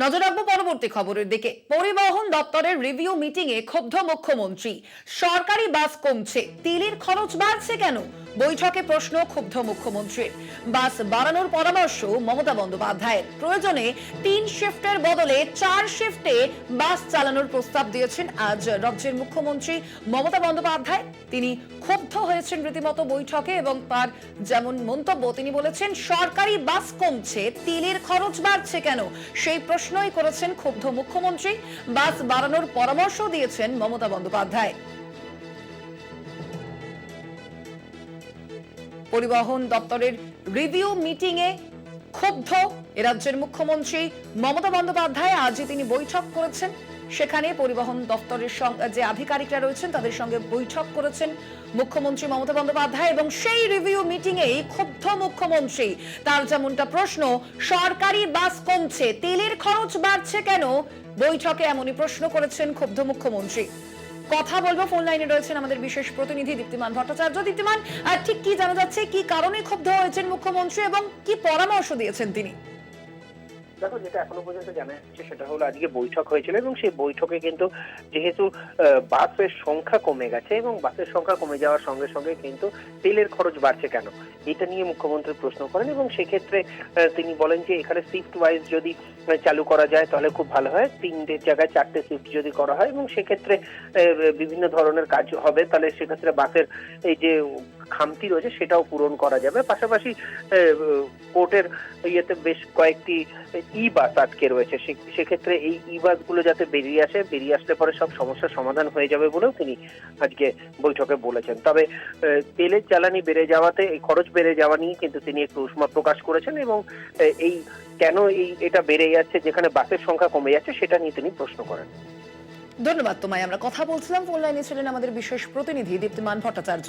নজর রাখব পরবর্তী খবরের দিকে। পরিবহন দপ্তরের রিভিউ মিটিং এ ক্ষুব্ধ মুখ্যমন্ত্রী। সরকারি বাস কমছে। তিলের খরচ বাড়ছে কেন? বৈঠকে প্রশ্ন ক্ষুব্ধ মুখ্যমন্ত্রীর বাস বাড়ানোর পরামর্শ মমতা বন্দ্যোপাধ্যায়ের। প্রয়োজনে তিন শিফটের বদলে চার শিফটে বাস চালানোর প্রস্তাব দিয়েছেন আজ রাজ্যের মুখ্যমন্ত্রী মমতা বন্দ্যোপাধ্যায়। তিনি ক্ষুব্ধ হয়েছেন রীতিমতো বৈঠকে এবং তার যেমন মন্তব্য তিনি বলেছেন, সরকারি বাস কমছে, তেলের খরচ বাড়ছে কেন? সেই প্রশ্নই করেছেন ক্ষুব্ধ মুখ্যমন্ত্রী। বাস বাড়ানোর পরামর্শ দিয়েছেন মমতা বন্দ্যোপাধ্যায়। পরিবহন দপ্তরের রিভিউ মিটিং এ ক্ষুব্ধ রাজ্যের মুখ্যমন্ত্রী মমতা বন্দ্যোপাধ্যায়। আজই তিনি বৈঠক করেছেন। সেখানে পরিবহন দপ্তরের যে আধিকারিকরা রয়েছেন, তাদের সঙ্গে বৈঠক করেছেন মুখ্যমন্ত্রী মমতা বন্দ্যোপাধ্যায় এবং সেই রিভিউ মিটিং এই ক্ষুব্ধ মুখ্যমন্ত্রী। তার যেমনটা প্রশ্ন, সরকারি বাস কমছে, তেলের খরচ বাড়ছে কেন? বৈঠকে এমনই প্রশ্ন করেছেন ক্ষুব্ধ মুখ্যমন্ত্রী। কথা বলব। ফোন লাইনে রয়েছেন আমাদের বিশেষ প্রতিনিধি দীপ্তিমান ভট্টাচার্য। দীপ্তিমান ঠিক কি জানা যাচ্ছে? কি কারণে ক্ষুব্ধ হয়েছেন মুখ্যমন্ত্রী এবং কি পরামর্শ দিয়েছেন তিনি? দেখো, যেটা এখনও পর্যন্ত জানা যাচ্ছে সেটা হলো আজকে বৈঠক হয়েছিল এবং সেই বৈঠকে কিন্তু যেহেতু বাসের সংখ্যা কমে গেছে এবং বাসের সংখ্যা কমে যাওয়ার সঙ্গে সঙ্গে কিন্তু তেলের খরচ বাড়ছে কেন? এটা নিয়ে মুখ্যমন্ত্রী প্রশ্ন করেন এবং সেক্ষেত্রে তিনি বলেন যে এখানে শিফট ওয়াইজ যদি চালু করা যায় তাহলে খুব ভালো হয়। তিনটের জায়গায় চারটে শিফট যদি করা হয় এবং সেক্ষেত্রে বিভিন্ন ধরনের কাজ হবে তাহলে সেক্ষেত্রে বাসের এই যে খামতি রয়েছে, সেটাও পূরণ করা যাবে। পাশাপাশি কোর্টের ইয়েতে বেশ কয়েকটি ই বাস আটকে রয়েছে। সেক্ষেত্রে এই ই বাসগুলো যাতে বেরিয়ে আসে, বেরিয়ে আসলে পরে সব সমস্যার সমাধান হয়ে যাবে বলেও তিনি আজকে বৈঠকে বলেছেন। তবে তেলের জ্বালানি বেড়ে যাওয়াতে, এই খরচ বেড়ে যাওয়া নিয়ে কিন্তু তিনি একটু উষ্মা প্রকাশ করেছেন এবং এই কেন এই, এটা বেড়ে যাচ্ছে, যেখানে বাসের সংখ্যা কমে যাচ্ছে, সেটা নিয়ে তিনি প্রশ্ন করেন। ধন্যবাদ তোমায়। আমরা কথা বলছিলাম, ফোন লাইনে ছিলেন আমাদের বিশেষ প্রতিনিধি দীপ্তিমান ভট্টাচার্য।